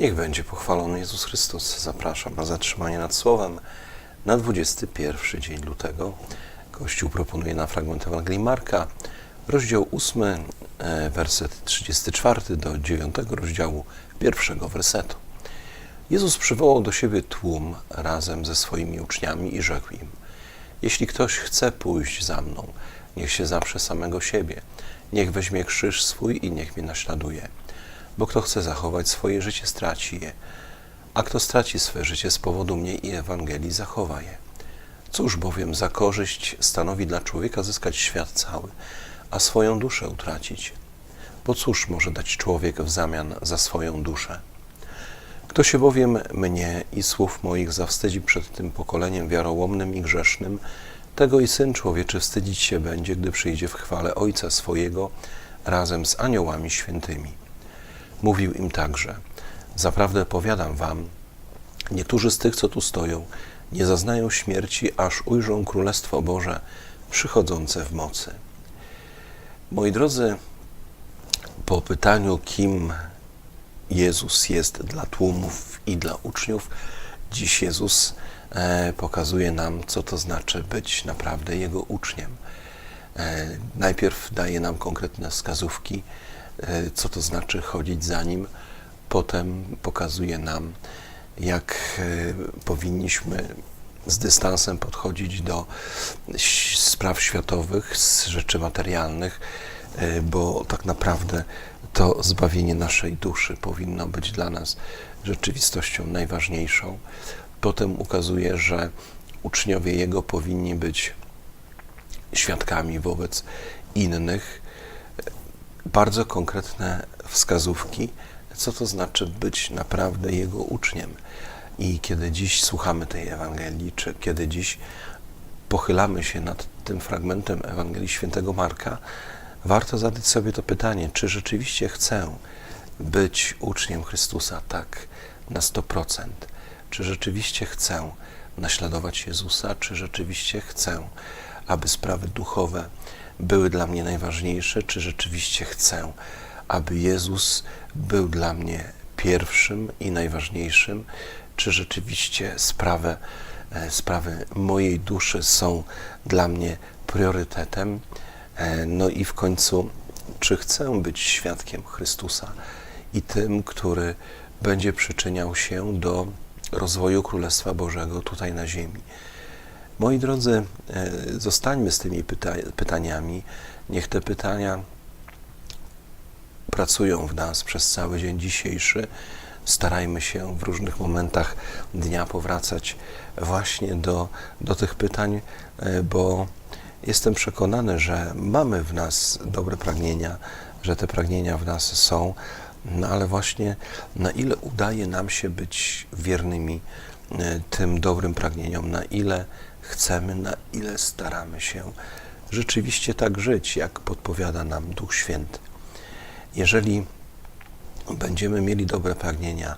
Niech będzie pochwalony Jezus Chrystus. Zapraszam na zatrzymanie nad Słowem na 21 dzień lutego. Kościół proponuje na fragment Ewangelii Marka, rozdział 8, e, werset 34 do 9 rozdziału pierwszego wersetu. Jezus przywołał do siebie tłum razem ze swoimi uczniami i rzekł im: Jeśli ktoś chce pójść za mną, niech się zaprze samego siebie, niech weźmie krzyż swój i niech mnie naśladuje. Bo kto chce zachować swoje życie, straci je, a kto straci swoje życie z powodu mnie i Ewangelii, zachowa je. Cóż bowiem za korzyść stanowi dla człowieka zyskać świat cały, a swoją duszę utracić? Bo cóż może dać człowiek w zamian za swoją duszę? Kto się bowiem mnie i słów moich zawstydzi przed tym pokoleniem wiarołomnym i grzesznym, tego i Syn Człowieczy wstydzić się będzie, gdy przyjdzie w chwale Ojca swojego razem z aniołami świętymi. Mówił im także, zaprawdę powiadam wam, niektórzy z tych, co tu stoją, nie zaznają śmierci, aż ujrzą Królestwo Boże przychodzące w mocy. Moi drodzy, po pytaniu, kim Jezus jest dla tłumów i dla uczniów, dziś Jezus e, pokazuje nam, co to znaczy być naprawdę Jego uczniem. E, najpierw daje nam konkretne wskazówki, co to znaczy chodzić za Nim, potem pokazuje nam, jak e, powinniśmy z dystansem podchodzić do spraw światowych, z rzeczy materialnych, e, bo tak naprawdę to zbawienie naszej duszy powinno być dla nas rzeczywistością najważniejszą. Potem ukazuje, że uczniowie Jego powinni być świadkami wobec innych. Bardzo konkretne wskazówki, co to znaczy być naprawdę Jego uczniem. I kiedy dziś słuchamy tej Ewangelii, czy kiedy dziś pochylamy się nad tym fragmentem Ewangelii Świętego Marka, warto zadać sobie to pytanie, czy rzeczywiście chcę być uczniem Chrystusa tak na 100%? Czy rzeczywiście chcę naśladować Jezusa? Czy rzeczywiście chcę, aby sprawy duchowe były dla mnie najważniejsze? Czy rzeczywiście chcę, aby Jezus był dla mnie pierwszym i najważniejszym? Czy rzeczywiście sprawy, e, sprawy mojej duszy są dla mnie priorytetem? E, No i w końcu, czy chcę być świadkiem Chrystusa i tym, który będzie przyczyniał się do rozwoju Królestwa Bożego tutaj na ziemi? Moi drodzy, e, zostańmy z tymi pyta- pytaniami. Niech te pytania pracują w nas przez cały dzień dzisiejszy. Starajmy się w różnych momentach dnia powracać właśnie do, do tych pytań, e, bo jestem przekonany, że mamy w nas dobre pragnienia, że te pragnienia w nas są, no ale właśnie na ile udaje nam się być wiernymi tym dobrym pragnieniom, na ile chcemy, na ile staramy się rzeczywiście tak żyć, jak podpowiada nam Duch Święty. Jeżeli będziemy mieli dobre pragnienia,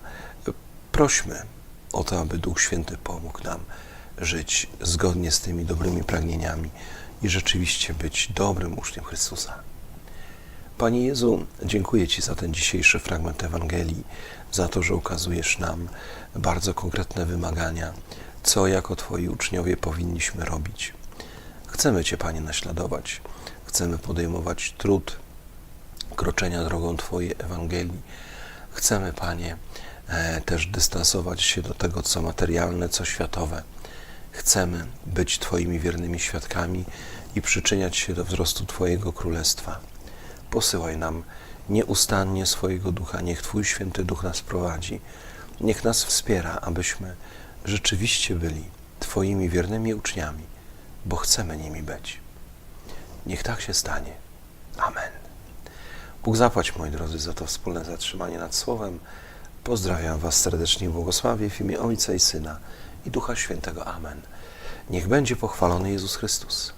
prośmy o to, aby Duch Święty pomógł nam żyć zgodnie z tymi dobrymi pragnieniami i rzeczywiście być dobrym uczniem Chrystusa. Panie Jezu, dziękuję Ci za ten dzisiejszy fragment Ewangelii, za to, że ukazujesz nam bardzo konkretne wymagania, co jako Twoi uczniowie powinniśmy robić. Chcemy Cię, Panie, naśladować, chcemy podejmować trud kroczenia drogą Twojej Ewangelii. Chcemy, Panie, e, też dystansować się do tego, co materialne, co światowe. Chcemy być Twoimi wiernymi świadkami i przyczyniać się do wzrostu Twojego Królestwa. Posyłaj nam nieustannie swojego ducha, niech Twój święty duch nas prowadzi, niech nas wspiera, abyśmy rzeczywiście byli Twoimi wiernymi uczniami, bo chcemy nimi być. Niech tak się stanie. Amen. Bóg zapłać, moi drodzy, za to wspólne zatrzymanie nad Słowem. Pozdrawiam Was serdecznie i błogosławię w imię Ojca i Syna i Ducha Świętego. Amen. Niech będzie pochwalony Jezus Chrystus.